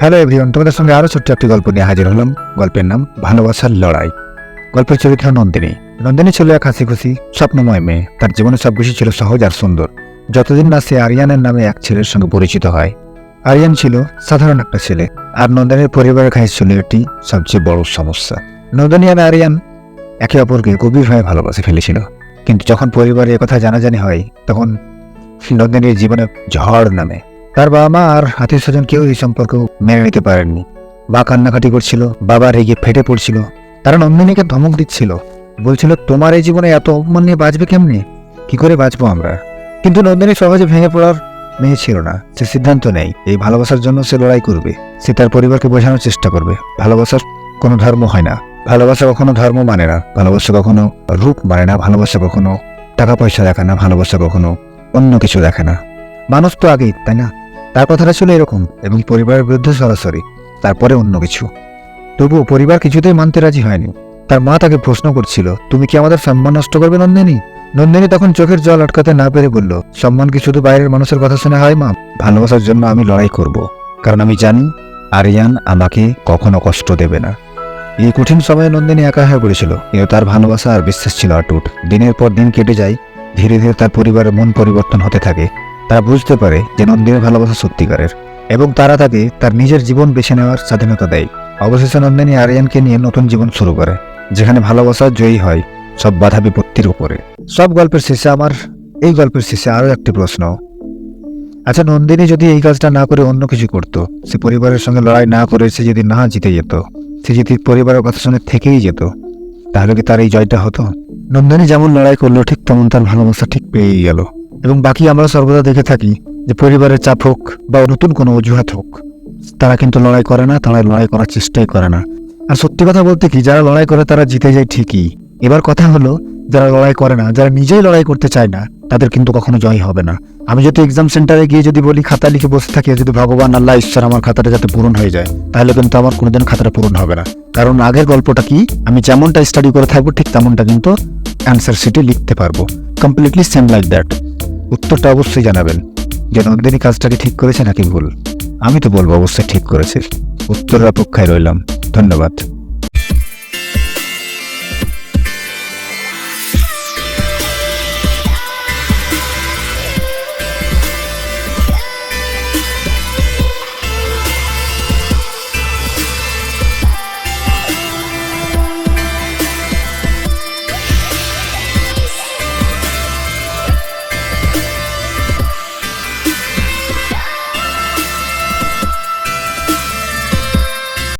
Hello everyone তোমাদের সঙ্গে আরও ছোট্ট একটি গল্প নিয়ে হাজির হলাম। গল্পের নাম ভালোবাসার লড়াই। গল্পের চরিত্র নন্দিনী। নন্দিনী ছিল এক হাসি খুশি স্বপ্নময় মেয়ে। তার জীবনে সবকিছু ছিল সহজ আর সুন্দর। যতদিন না সে আরিয়ানের নামে এক ছেলের সঙ্গে পরিচিত হয়, আরিয়ান ছিল সাধারণ একটা ছেলে। আর নন্দিনীর পরিবারের কাছে ছিল এটি সবচেয়ে বড় সমস্যা। নন্দিনী আর আরিয়ান একে অপরকে গভীরভাবে ভালোবাসে ফেলেছিল। কিন্তু যখন পরিবারে একথা জানাজানি হয়, তখন নন্দিনীর জীবনে ঝড় নামে। তার বাবা মা আর আত্মীয় স্বজন কেউ এই সম্পর্ক মেনে নিতে পারেননি। বা কান্নাকাটি করছিল, বাবা রেগে ফেটে পড়ছিল, তারা নন্দিনীকে ধমক দিচ্ছিল। বলছিল, তোমার এই জীবনে এত অপমান নিয়ে বাঁচবে কেমনি? কি করে বাঁচবো আমরা? কিন্তু নন্দিনী সহজে ভেঙে পড়ার মেয়ে ছিল না। সে সিদ্ধান্ত নেই এই ভালোবাসার জন্য সে লড়াই করবে। সে তার পরিবারকে বোঝানোর চেষ্টা করবে। ভালোবাসার কোনো ধর্ম হয় না। ভালোবাসা কখনো ধর্ম মানে না। ভালোবাসা কখনো রূপ মানে না। ভালোবাসা কখনো টাকা পয়সা দেখে না। ভালোবাসা কখনো অন্য কিছু দেখে না। মানুষ তো আগেই, তাই না? তার কথাটা ছিল এরকম এবং পরিবারের বিরুদ্ধে সরাসরি, তারপরে অন্য কিছু। তবুও পরিবার কিছুতেই মানতে রাজি হয়নি। তার মা তাকে প্রশ্ন করছিল, তুমি কি আমাদের সম্মান নষ্ট করবে নন্দিনী? নন্দিনী তখন চোখের জল আটকাতে না পেরে বলল, সম্মান কি শুধু বাইরের মানুষের কথা শুনে হয়, মা? ভালোবাসার জন্য আমি লড়াই করব। কারণ আমি জানি, আরিয়ান আমাকে কখনো কষ্ট দেবে না। এই কঠিন সময়ে নন্দিনী একা হয়ে পড়েছিল। কিন্তু তার ভালোবাসা আর বিশ্বাস ছিল অটুট দিনের পর দিন কেটে যায়, ধীরে ধীরে তার পরিবারের মন পরিবর্তন হতে থাকে। তারা বুঝতে পারে যে নন্দিনীর ভালোবাসা সত্যিকারের, এবং তারা তাকে তার নিজের জীবন বেছে নেওয়ার স্বাধীনতা দেয়। অবশেষে নন্দিনী আরিয়ানকে নিয়ে নতুন জীবন শুরু করে, যেখানে ভালোবাসা জয়ী হয় সব বাধা বিপত্তির উপরে। সব গল্পের শেষে আমার, এই গল্পের শেষে আরও একটি প্রশ্ন। আচ্ছা নন্দিনী যদি এই কাজটা না করে অন্য কিছু করত, সে পরিবারের সঙ্গে লড়াই না করে সে যদি না জিতে যেত, সে যদি পরিবারের কথা শুনে থেকেই যেত, তাহলে কি তার এই জয়টা হতো? নন্দিনী যেমন লড়াই করল, ঠিক তেমন তার ভালোবাসা ঠিক পেয়েই গেল। এবং বাকি আমরা সর্বদা দেখে থাকি যে পরিবারের চাপ হোক বা নতুন কোনো অজুহাত হোক, তারা কিন্তু লড়াই করে না, তারা লড়াই করার চেষ্টাই করে না। আর সত্যি কথা বলতে কি, যারা লড়াই করে তারা জিতে যায় ঠিকই। এবার কথা হলো, যারা লড়াই করে না, যারা নিজেই লড়াই করতে চায় না, তাদের কিন্তু কখনো জয় হবে না। আমি যদি এক্সাম সেন্টারে গিয়ে যদি বলি, খাতা লিখে বসে থাকি যদি ভগবান, আল্লাহ, ঈশ্বর আমার খাতাটা যাতে পূরণ হয়ে যায়, তাহলে কিন্তু আমার কোনোদিন খাতাটা পূরণ হবে না। কারণ আগের গল্পটা কি, আমি যেমনটা স্টাডি করে থাকব, ঠিক তেমনটা কিন্তু অ্যান্সার শিটে লিখতে পারব। কমপ্লিটলি সেম লাইক দ্যাট উত্তরটা অবশ্যই জানাবেন। যে নন্দিনী কাজটাকে ঠিক করেছে নাকি ভুল? আমি তো বলব অবশ্যই ঠিক করেছে। উত্তরের অপেক্ষায় রইলাম। ধন্যবাদ।